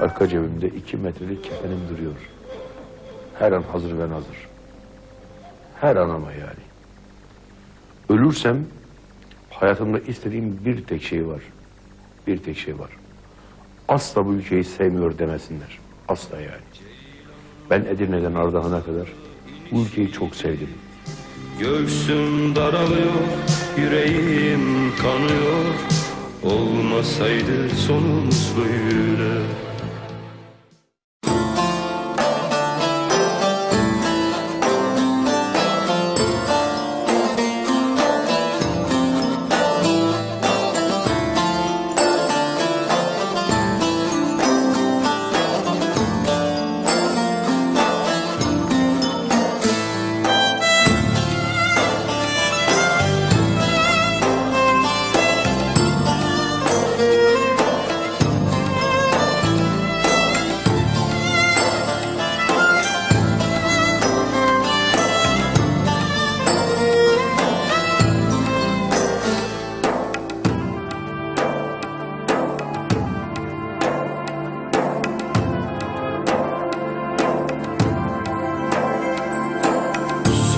arka cebimde iki metrelik kefenim duruyor. Her an hazır ve nazır. Her an ama yani. Ölürsem hayatımda istediğim bir tek şey var. Bir tek şey var. Asla bu ülkeyi sevmiyor demesinler. Asla yani. Ben Edirne'den Ardahan'a kadar bu ülkeyi çok sevdim. Göğsüm daralıyor, yüreğim kanıyor Olmasaydı sonumuz böyle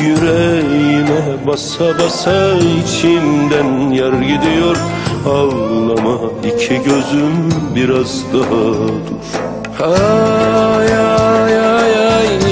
Yüreğime basa basa içimden yar gidiyor. Ağlama iki gözüm biraz daha dur. Ay ay ay ay